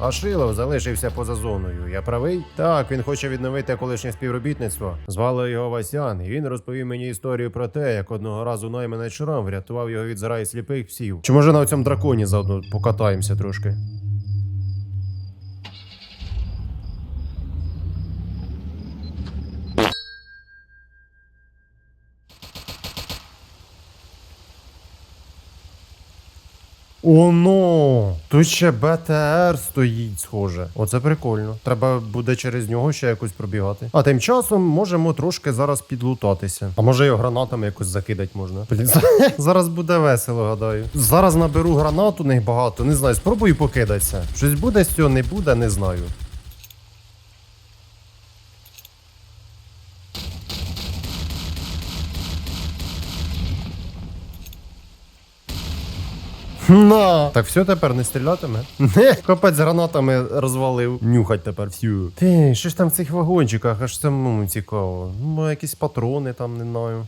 А Шилов залишився поза зоною. Я правий? Так, він хоче відновити колишнє співробітництво. Звали його Васян, і він розповів мені історію про те, як одного разу найманець Шрам врятував його від зраї сліпих псів. Чи може на цьому драконі заодно покатаємося трошки? Оно! Тут ще БТР стоїть, схоже. Оце прикольно. Треба буде через нього ще якось пробігати. А тим часом можемо трошки зараз підлутатися. А може його гранатами якось закидати можна. Зараз буде весело, гадаю. Зараз наберу гранат у них багато. Не знаю, спробую покидатися. Щось буде з цього, не буде, не знаю. На! Так все тепер не стрілятиме? Не, капець з гранатами розвалив. Нюхать тепер всю. Ти, що ж там в цих вагончиках, аж самому цікаво. Ну, якісь патрони там, не знаю.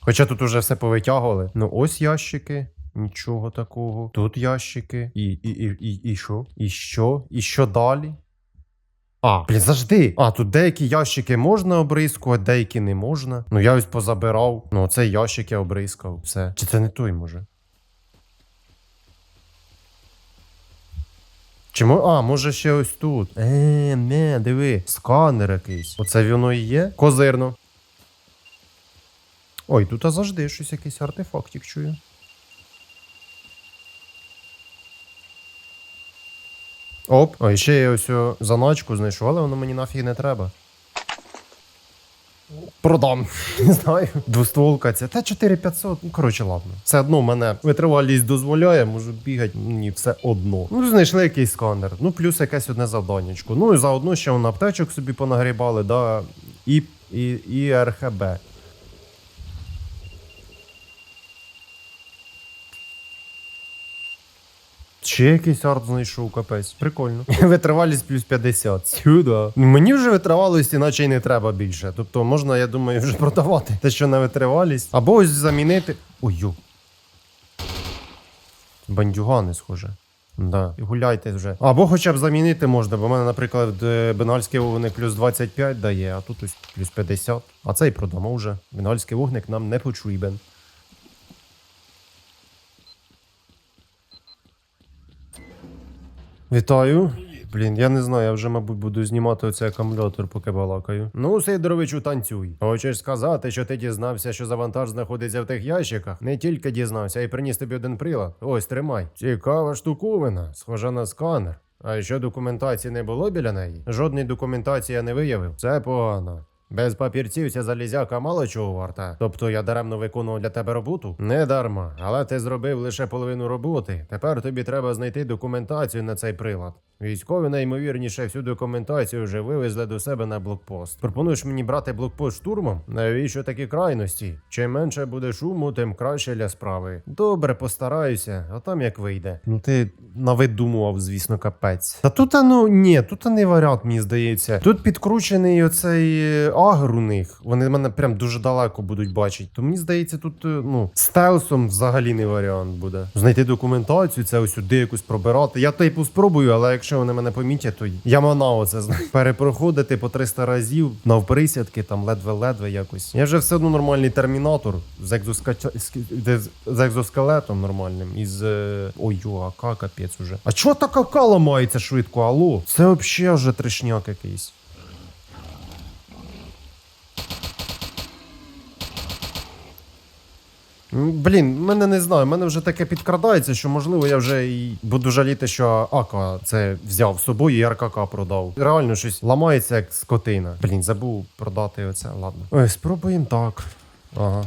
Хоча тут уже все повитягували. Ну, ось ящики. Нічого такого. Тут ящики. І, і, і, і, і що? І що? І що далі? А, блін, завжди. А, тут деякі ящики можна обрискувати, деякі не можна. Ну я ось позабирав. Ну, оцей ящик я обрискав. Все. Чи це не той може? Чи мо... А, може ще ось тут. Е, не, диви, сканер якийсь. Оце воно і є? Козирно. Ой, тут а завжди щось якийсь артефактик чую. Оп, а ще я ось заначку знайшов, але воно мені нафіг не треба. Продам. Не знаю. Двостволка ця. Та 4500. Ну, коротше, ладно. Все одно мене витривалість дозволяє, можу бігати. Мені все одно. Ну, знайшли якийсь сканер. Ну, плюс якесь одне завданнячко. Ну і заодно ще вона аптечок собі понагрібали, да. І, і, і РХБ. Ще якийсь арт знайшов, капець. Прикольно. Витривалість плюс 50. Сюда. Мені вже витривалості, наче й не треба більше. Тобто можна, я думаю, вже продавати те, що на витривалість. Або ось замінити. Ой, ю. Бандюгани, схоже. Да. І гуляйте вже. Або хоча б замінити можна, бо в мене, наприклад, е, бенгальський вогник плюс 25 дає, а тут ось плюс 50. А цей продамо вже. Бенгальський вогник нам не потрібен. Вітаю. Блін, я не знаю, я вже, мабуть, буду знімати оцей акумулятор, поки балакаю. Ну, Сидоровичу, танцюй. Хочеш сказати, що ти дізнався, що завантаж знаходиться в тих ящиках? Не тільки дізнався, а й приніс тобі один прилад. Ось тримай. Цікава штуковина, схожа на сканер. А що документації не було біля неї? Жодної документації я не виявив. Це погано. Без папірців ця залізяка мало чого варта. Тобто я даремно виконував для тебе роботу? Не дарма, але ти зробив лише половину роботи. Тепер тобі треба знайти документацію на цей прилад. Військові найімовірніше всю документацію вже вивезли до себе на блокпост. Пропонуєш мені брати блокпост штурмом? Навіщо такі крайності? Чим менше буде шуму, тим краще для справи. Добре, постараюся, а там як вийде. Ну ти навидумував, звісно, капець. Та тут ну ні, тут не варіант, мені здається. Тут підкручений оцей е, агр у них. Вони мене прям дуже далеко будуть бачити. То мені здається, тут е, ну стелсом взагалі не варіант буде. Знайти документацію, це ось сюди якусь пробирати. Я типу спробую, але якщо вони мене помітять, то я манав це. Перепроходити по 300 разів навприсядки, там ледве-ледве якось. Я вже все одно нормальний термінатор з, екзоска... з- екзоскелетом нормальним. Із. е, Ой, юака, капець уже. А чого така кала ламається швидко? Алло? Це взагалі вже трешняк якийсь. Блін, мене не знаю, мене вже таке підкрадається, що можливо я вже і буду жаліти, що Ака це взяв з собою і РКК продав. Реально щось ламається як скотина. Блін, забув продати оце, ладно. Ой, спробуємо так. Ага.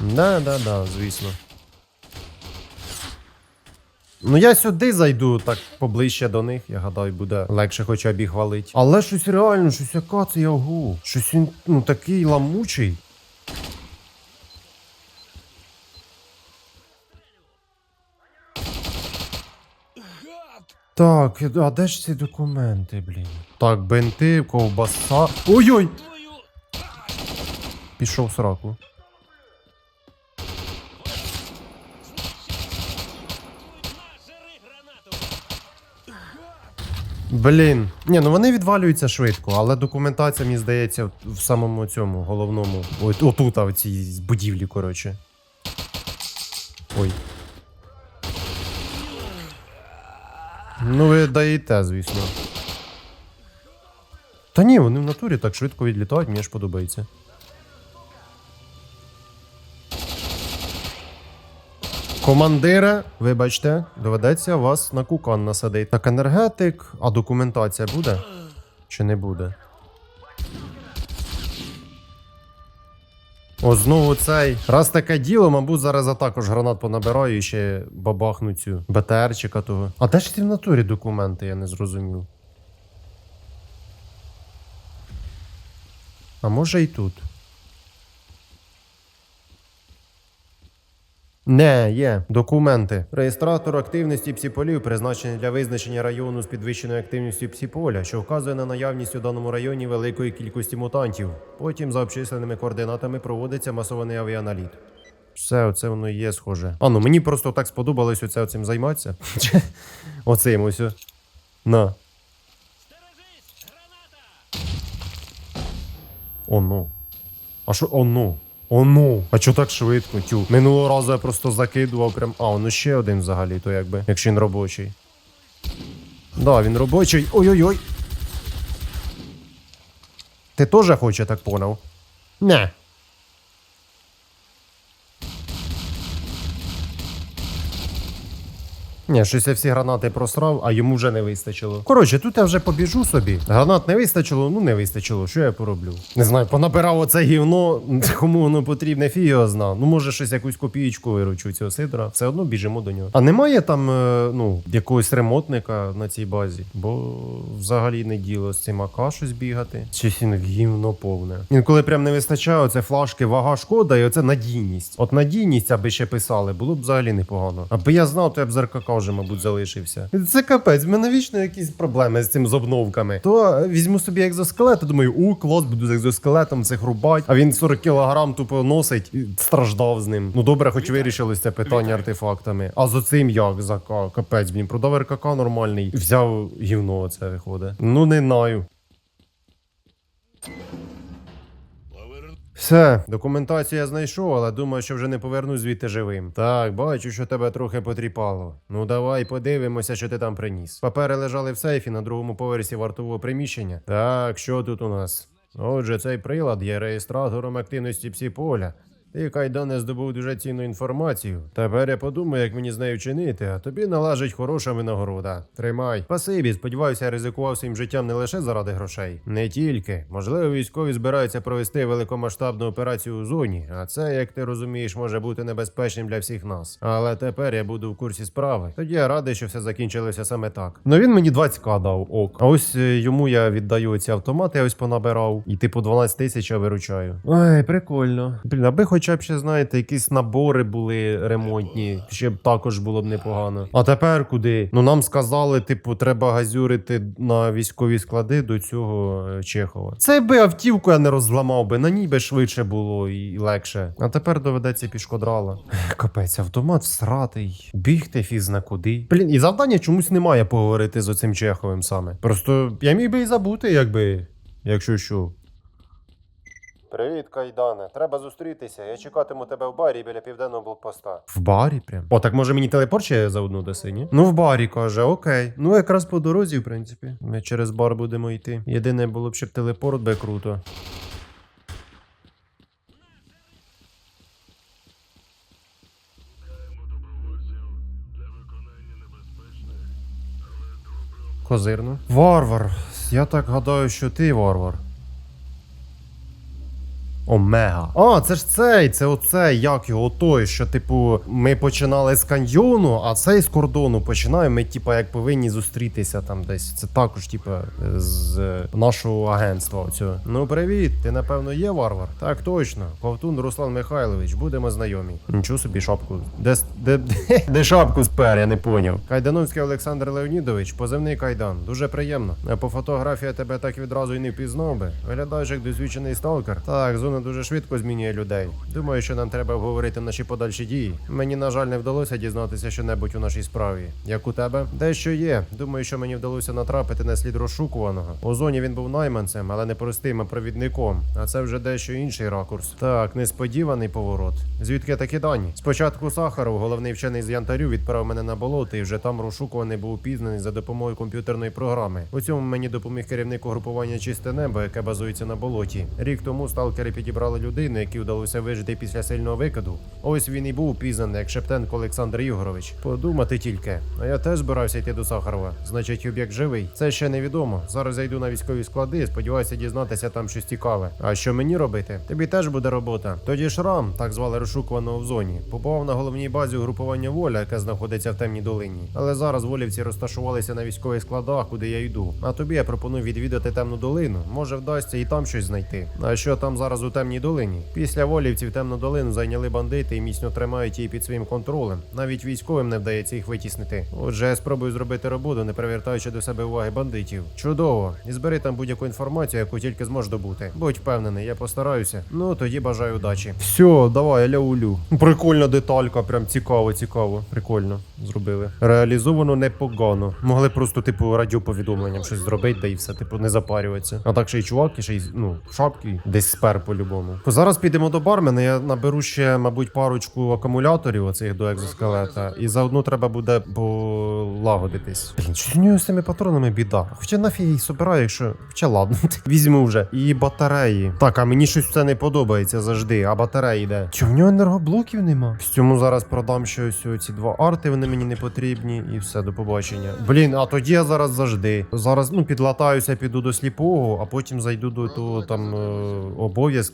Да, да, да, звісно. Ну я сюди зайду так поближче до них, я гадаю, буде легше хоча б їх валить. Але щось реально, щось яка це ягу. Щось він ну такий ламучий. Так, а де ж ці документи, блін? Так, бенти, ковбаса. Ой-ой! Пішов сраку. Блін. Ні, ну вони відвалюються швидко, але документація, мені здається, в- самому цьому головному. От, отут, в цій будівлі, коротше. Ой. Ну, ви даєте, звісно. Та ні, вони в натурі так швидко відлітають, мені ж подобається. Командира, вибачте, доведеться вас на кукан насадити. Так, енергетик, а документація буде? Чи не буде? О, знову цей. Раз таке діло, мабуть, зараз я також гранат понабираю і ще бабахну цю БТРчика того. А де ж ці в натурі документи, я не зрозумів. А може і тут. Не, є документи. Реєстратор активності псіполів призначений для визначення району з підвищеною активністю псіполя, що вказує на наявність у даному районі великої кількості мутантів. Потім за обчисленими координатами проводиться масований авіаналіт. Все, оце воно і є схоже. А ну мені просто так сподобалось оце цим займатися. Оцим ось. На. О, ну. А що? О. О, ну. А чо так швидко? Тю. Минулого разу я просто закидував прям. А, ну ще один взагалі, то якби, якщо він робочий. Да, він робочий. Ой-ой-ой. Ти теж хоче, так поняв? Не. Ні, щось я всі гранати просрав, а йому вже не вистачило. Коротше, тут я вже побіжу собі. Гранат не вистачило, ну не вистачило. Що я пороблю? Не знаю, понабирав оце гівно, кому воно потрібне, його зна. Ну, може, щось якусь копієчку виручу цього сидора. Все одно біжимо до нього. А немає там, е, ну, якогось ремонтника на цій базі, бо взагалі не діло з цим АК щось бігати. Щось гівно повне. Інколи прям не вистачає, оце флажки, вага шкода, і оце надійність. От надійність, аби ще писали, було б взагалі непогано. Аби я знав, то я б з РКК вже, мабуть, залишився. Це капець, в мене вічно якісь проблеми з цим з обновками. То візьму собі екзоскелет, і думаю, у, клас, буду з екзоскелетом цих рубать, а він 40 кілограм тупо носить і страждав з ним. Ну добре, хоч вирішилось це питання артефактами. А з оцим як за Капець, блін, продав РКК нормальний. Взяв гівно це виходить. Ну не знаю. Все, документацію я знайшов, але думаю, що вже не повернусь звідти живим. Так, бачу, що тебе трохи потріпало. Ну давай подивимося, що ти там приніс. Папери лежали в сейфі на другому поверсі вартового приміщення. Так, що тут у нас? Отже, цей прилад є реєстратором активності псіполя. Ти, Кайдане, здобув дуже цінну інформацію. Тепер я подумаю, як мені з нею чинити, а тобі належить хороша винагорода. Тримай. Спасибі, сподіваюся, я ризикував своїм життям не лише заради грошей. Не тільки. Можливо, військові збираються провести великомасштабну операцію у зоні, а це, як ти розумієш, може бути небезпечним для всіх нас. Але тепер я буду в курсі справи. Тоді я радий, що все закінчилося саме так. Ну він мені 20к дав, ок. А ось е, йому я віддаю ці автомати, я ось понабирав. І типу 12 тисяч я виручаю. Ой, прикольно. Блін, аби хоча б ще, знаєте, якісь набори були ремонтні, ще б також було б непогано. А тепер куди? Ну нам сказали, типу, треба газюрити на військові склади до цього е, Чехова. Це би автівку я не розламав би, на ній би швидше було і легше. А тепер доведеться пішкодрала. Капець, автомат всратий. Бігти фізна куди. Блін, і завдання чомусь немає поговорити з оцим Чеховим саме. Просто я міг би і забути, якби, якщо що. Привіт, Кайдане. Треба зустрітися. Я чекатиму тебе в барі біля південного блокпоста. В барі прям. О, так може мені телепорт ще заодно даси, ні? Ну, в барі каже, окей. Ну, якраз по дорозі, в принципі. Ми через бар будемо йти. Єдине було б, щоб телепорт би круто. Козирно. Варвар. Я так гадаю, що ти варвар. Омега. А, це ж цей, це оцей, як його той, що, типу, ми починали з каньйону, а цей з кордону починає. Ми, типу, як повинні зустрітися там десь. Це також, типу, з нашого агентства. Оцього. Ну, привіт, ти напевно є варвар? Так, точно. Ковтун Руслан Михайлович, будемо знайомі. Нічого собі шапку. Де, де, де, де шапку спер, я не поняв. Кайдановський Олександр Леонідович, позивний кайдан. Дуже приємно. По фотографії я тебе так відразу і не впізнав би. Виглядаєш як досвідчений сталкер. Так, зона дуже швидко змінює людей. Думаю, що нам треба обговорити наші подальші дії. Мені, на жаль, не вдалося дізнатися що-небудь у нашій справі. Як у тебе? Дещо є. Думаю, що мені вдалося натрапити на слід розшукуваного. У зоні він був найманцем, але не простим, а провідником. А це вже дещо інший ракурс. Так, несподіваний поворот. Звідки такі дані? Спочатку Сахаров, головний вчений з Янтарю, відправив мене на болото, і вже там розшукуваний був упізнаний за допомогою комп'ютерної програми. У цьому мені допоміг керівник угрупування Чисте небо, яке базується на болоті. Рік тому сталкери підібрали людину, якій вдалося вижити після сильного викиду. Ось він і був упізнаний, як Шептенко Олександр Ігорович. Подумати тільки. А я теж збирався йти до Сахарова. Значить, об'єкт живий. Це ще невідомо. Зараз я йду на військові склади. Сподіваюся дізнатися там щось цікаве. А що мені робити? Тобі теж буде робота. Тоді Шрам, так звали розшукуваного в зоні, побував на головній базі угрупування воля, яке знаходиться в темній долині. Але зараз волівці розташувалися на військових складах, куди я йду. А тобі я пропоную відвідати темну долину. Може вдасться і там щось знайти. А що там зараз у темній долині? Після волівців темну долину зайняли бандити і міцно тримають її під своїм контролем. Навіть військовим не вдається їх витіснити. Отже, я спробую зробити роботу, не привертаючи до себе уваги бандитів. Чудово, і збери там будь-яку інформацію, яку тільки зможеш добути. Будь впевнений, я постараюся. Ну тоді бажаю удачі. Все, давай, ля-улю. Прикольна деталька, прям цікаво, цікаво. Прикольно зробили. Реалізовано непогано. Могли просто, типу, радіоповідомленням щось зробити, да і все, типу, не запарюватися. А так ще й чувак, і ще й ну, шапки, десь спер по-любому. Зараз підемо до бармена. Я наберу ще, мабуть, парочку акумуляторів оцих до екзоскелета. І заодно треба буде полагодитись. Блін, що в нього з цими патронами біда. Хоча нафіг їх собираю, якщо. Хоча ладно, візьму вже. І батареї. Так, а мені щось це не подобається завжди. А батареї де? Чи в нього енергоблоків нема? З цьому зараз продам щось ці два арти, вони мені не потрібні, і все, до побачення. Блін, а тоді я зараз завжди. Зараз ну підлатаюся, піду до сліпого, а потім зайду до того там е,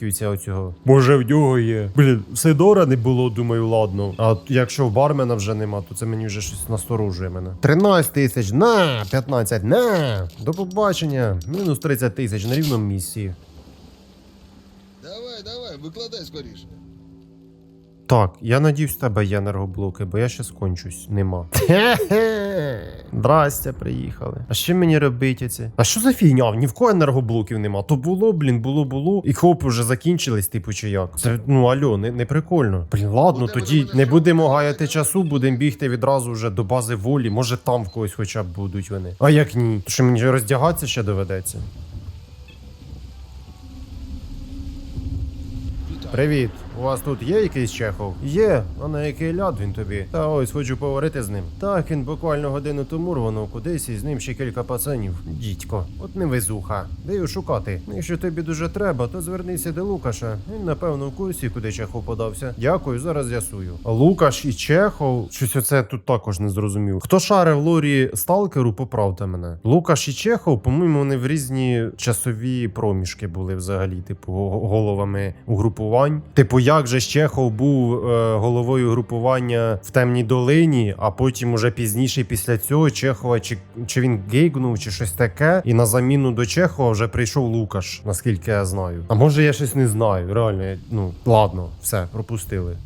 обов'язків оцього. Боже, в нього є. Блін, Сидора не було, думаю, ладно. А якщо в бармена вже нема, то це мені вже щось насторожує мене. 13 тисяч, на 15, на до побачення. Мінус 30 тисяч на рівному місці. Давай, давай, викладай скоріше. Так, я надіюсь, в тебе є енергоблоки, бо я ще скончусь. Нема. Здрастя, приїхали. А що мені робити це? А що за фігня? Ні в кого енергоблоків нема. То було, блін, було, було. І хоп, уже закінчились, типу, чи як. Це ну альо, не, не прикольно. Блін, ладно, Будемо тоді тебе не будемо гаяти часу, будемо бігти відразу вже до бази волі. Може там в когось хоча б будуть вони. А як ні? То що мені роздягатися ще доведеться? Привіт, у вас тут є якийсь Чехов? Є, а на який ляд він тобі? Та ось хочу поговорити з ним. Так, він буквально годину тому рванув кудись і з ним ще кілька пацанів. Дідько, от не везуха. Де його шукати? Якщо тобі дуже треба, то звернися до Лукаша. Він напевно в курсі, куди Чехов подався. Дякую, зараз з'ясую. Лукаш і Чехов. Щось оце тут також не зрозумів. Хто шарив лорі сталкеру, поправте мене. Лукаш і Чехов, по-моєму, вони в різні часові проміжки були взагалі, типу, головами угрупувань. Типу, як же Чехов був е, головою групування в темній долині, а потім уже пізніше, після цього Чехова, чи, чи він гейгнув, чи щось таке, і на заміну до Чехова вже прийшов Лукаш, наскільки я знаю. А може я щось не знаю. Реально, я- ну ладно, все, пропустили.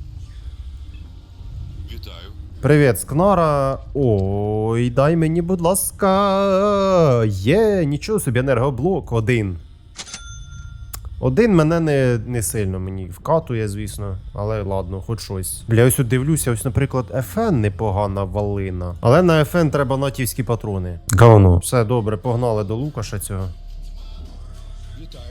Вітаю. Привіт, Скнара. Ой, дай мені, будь ласка. Є, нічого собі, енергоблок один. Один мене не, не сильно мені вкатує, звісно, але ладно, хоч щось. Бля, ось тут дивлюся, ось, наприклад, FN непогана валина. Але на FN треба натівські патрони. Говно. Все добре, погнали до Лукаша цього. Вітаю.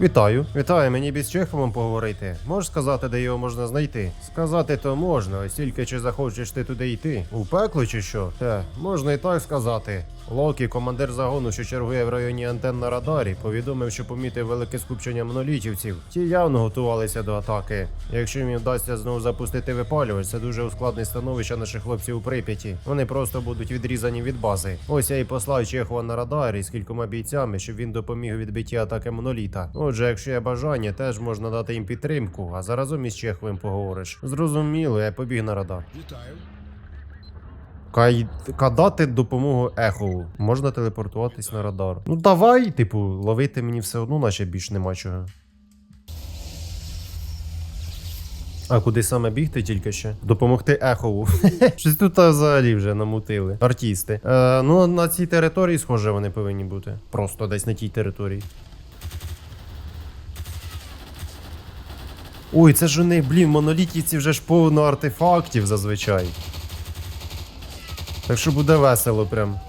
Вітаю, вітаю, мені б з Чеховим поговорити. Можеш сказати, де його можна знайти? Сказати то можна, ось тільки чи захочеш ти туди йти? У пекло чи що? Те, можна і так сказати. Локі, командир загону, що чергує в районі антенн на радарі, повідомив, що помітив велике скупчення монолітівців. Ті явно готувалися до атаки. Якщо їм вдасться знову запустити випалювач, це дуже ускладнить становище наших хлопців у Прип'яті. Вони просто будуть відрізані від бази. Ось я і послав Чехова на радар із кількома бійцями, щоб він допоміг у відбитті атаки моноліта. Отже, якщо є бажання, теж можна дати їм підтримку, а заразом із Чеховим поговориш. Зрозуміло, я побіг на радар. Вітаю. Кай кадати допомогу ехову. Можна телепортуватись на радар. Ну давай, типу, ловити мені все одно, наче більш нема чого. А куди саме бігти тільки ще? Допомогти ехову. Щось тут взагалі вже намутили. Артісти. Е, ну, на цій території, схоже, вони повинні бути. Просто десь на тій території. Ой, це ж у них, блін, монолітівці вже ж повно артефактів зазвичай. Так що буде весело прям.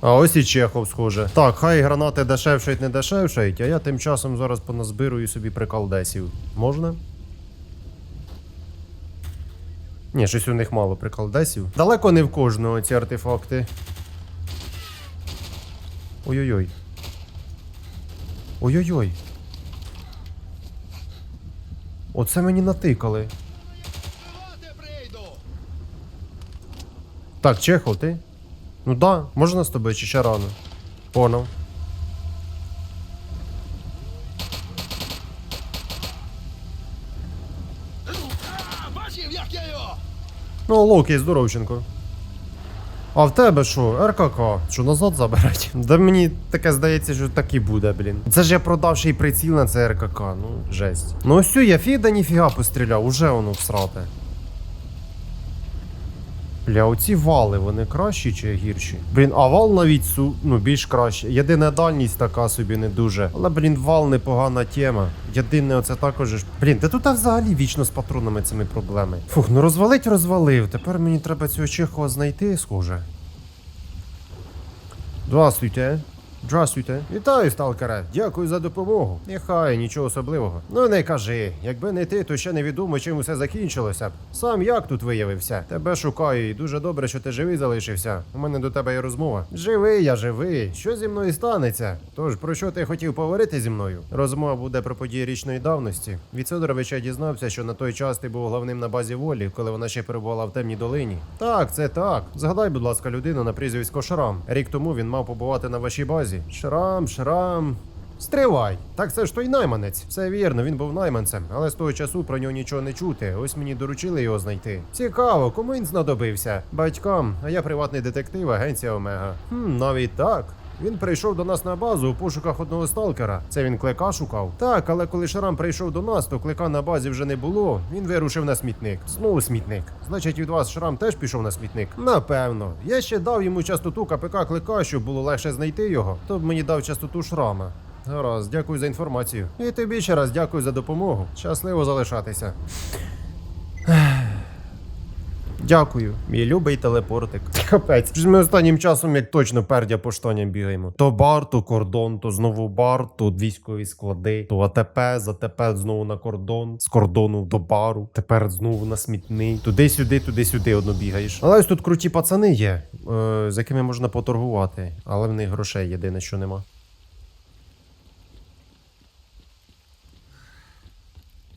А ось і Чехов, схоже. Так, хай гранати дешевшають, не дешевшають, а я тим часом зараз поназбирую собі приколдесів. Можна? Ні, щось у них мало приколдесів. Далеко не в кожного ці артефакти. Ой-ой-ой. Ой-ой-ой. Оце мені натикали. Так, Чехов, ти? Ну да, можна з тобою чи ще рано? Понял. Ну, Локі, здоровченко. А в тебе що, РКК? Що назад забирать? Да мені таке здається, що так і буде, блін. Це ж я продав ще приціл на це РКК, ну жесть. Ну ось я фіда ніфіга постріляв, уже воно всрате. Бля, оці вали, вони кращі чи гірші? Блін, а вал навіть су, ну, більш краще. Єдина дальність така собі не дуже. Але, блін, вал непогана тема. Єдине, оце також. Блін, де тут взагалі вічно з патронами цими проблеми. Фух, ну розвалить розвалив. Тепер мені треба цього Чехова знайти, схоже. Здравствуйте. Здравствуйте. Вітаю, сталкере. Дякую за допомогу. Нехай, нічого особливого. Ну не кажи, якби не ти, то ще невідомо, чим усе закінчилося. Сам як тут виявився? Тебе шукаю, і дуже добре, що ти живий залишився. У мене до тебе є розмова. Живий, я живий. Що зі мною станеться? Тож про що ти хотів поговорити зі мною? Розмова буде про події річної давності. Від Сидоровича дізнався, що на той час ти був головним на базі волі, коли вона ще перебувала в темній долині. Так, це так. Згадай, будь ласка, людину на прізвисько Шрам. Рік тому він мав побувати на вашій базі. Шрам, шрам. Стривай! Так це ж той найманець. Все вірно, він був найманцем, але з того часу про нього нічого не чути. Ось мені доручили його знайти. Цікаво, кому він знадобився? Батькам, а я приватний детектив, агенція Омега. Хм, навіть так. Він прийшов до нас на базу у пошуках одного сталкера. Це він клика шукав. Так, але коли Шрам прийшов до нас, то клика на базі вже не було. Він вирушив на смітник. Знову смітник. Значить, від вас Шрам теж пішов на смітник? Напевно. Я ще дав йому частоту КПК клика, щоб було легше знайти його. То б мені дав частоту шрама. Гаразд, дякую за інформацію. І тобі ще раз дякую за допомогу. Щасливо залишатися. Дякую, мій любий телепортик. Капець. Щось ми останнім часом як точно пердя по штаням бігаємо. То бар, то кордон, то знову бар, то військові склади, то АТП, з АТП знову на кордон, з кордону до бару, тепер знову на смітний. Туди-сюди, туди-сюди одно бігаєш. Але ось тут круті пацани є, е, з якими можна поторгувати, але в них грошей єдине, що нема.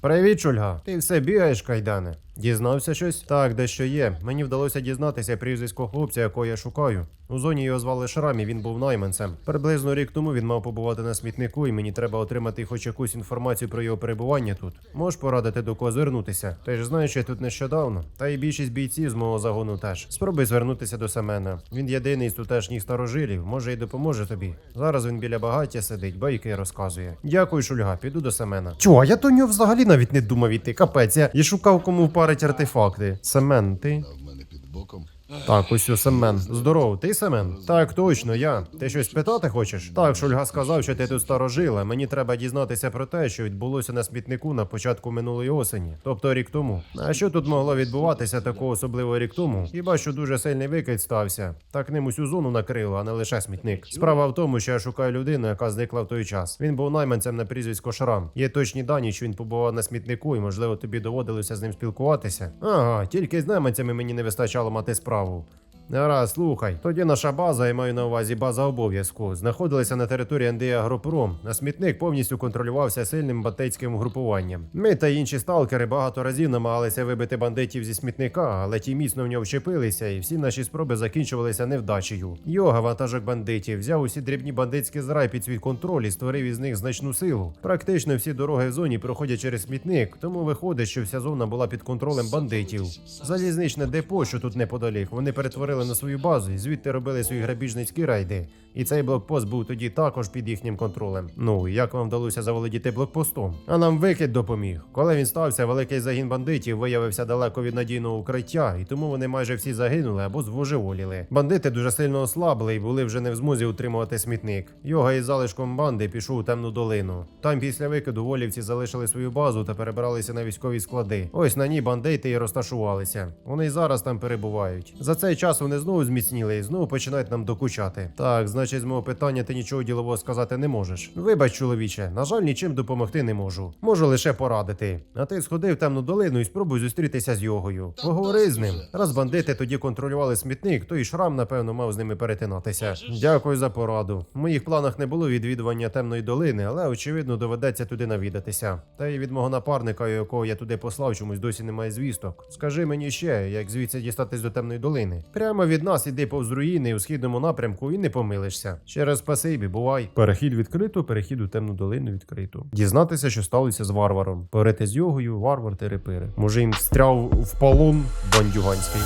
Привіт, Шульга. Ти все бігаєш, кайдане. Дізнався щось? Так, дещо є. Мені вдалося дізнатися прізвисько хлопця, якого я шукаю. У зоні його звали Шрам, і він був найманцем. Приблизно рік тому він мав побувати на смітнику, і мені треба отримати хоч якусь інформацію про його перебування тут. Можеш порадити до кого звернутися? Ти ж знаєш, я тут нещодавно. Та й більшість бійців з мого загону теж. Спробуй звернутися до Семена. Він єдиний з тутешніх старожилів, може й допоможе тобі. Зараз він біля багаття сидить, байки розказує. Дякую, Шульга, піду до Семена. Чого, я до нього взагалі навіть не думав іти. Капець, я, шукав кому впарить артефакти. Семен, ти? А в мене під боком. Так, ось о, Семен. Здоров, ти Семен? Так, точно, я. Ти щось питати хочеш? Так, Шульга сказав, що ти тут старожила. Мені треба дізнатися про те, що відбулося на смітнику на початку минулої осені, тобто рік тому. А що тут могло відбуватися такого особливо рік тому? Хіба що дуже сильний викид стався. Так ним усю зону накрило, а не лише смітник. Справа в тому, що я шукаю людину, яка зникла в той час. Він був найманцем на прізвисько Шрам. Є точні дані, що він побував на смітнику, і можливо тобі доводилося з ним спілкуватися. Ага, тільки з найманцями мені не вистачало мати справу. prova. Гаразд, слухай. Тоді наша база, я маю на увазі база обов'язку, знаходилася на території Андія Агропром. А смітник повністю контролювався сильним бандитським групуванням. Ми та інші сталкери багато разів намагалися вибити бандитів зі смітника, але ті міцно в нього вчепилися, і всі наші спроби закінчувалися невдачею. Йога, вантажок бандитів, взяв усі дрібні бандитські зраї під свій контроль і створив із них значну силу. Практично всі дороги в зоні проходять через смітник, тому виходить, що вся зона була під контролем бандитів. Залізничне депо, що тут неподалік, вони перетворили закрили на свою базу і звідти робили свої грабіжницькі рейди. І цей блокпост був тоді також під їхнім контролем. Ну як вам вдалося заволодіти блокпостом? А нам викид допоміг. Коли він стався, великий загін бандитів виявився далеко від надійного укриття, і тому вони майже всі загинули або звожеволіли. Бандити дуже сильно ослабли і були вже не в змозі утримувати смітник. Йога із залишком банди пішов у темну долину. Там після викиду волівці залишили свою базу та перебралися на військові склади. Ось на ній бандити і розташувалися. Вони й зараз там перебувають. За цей час вони знову зміцніли і знову починають нам докучати. Так, значить, з мого питання ти нічого ділового сказати не можеш. Вибач, чоловіче, на жаль, нічим допомогти не можу. Можу лише порадити. А ти сходи в темну долину і спробуй зустрітися з йогою. Поговори з ним. Раз бандити тоді контролювали смітник, то і шрам, напевно, мав з ними перетинатися. Дякую за пораду. В моїх планах не було відвідування темної долини, але очевидно доведеться туди навідатися. Та й від мого напарника, якого я туди послав, чомусь досі немає звісток. Скажи мені ще, як звідси дістатись до темної долини. Прямо від нас іди повз руїни у східному напрямку і не помилишся. Ще раз спасибі, бувай. Перехід відкрито, перехід у темну долину відкрито. Дізнатися, що сталося з варваром. Порити з йогою, варвар терепири. Може, їм стряв в полон бандюганський.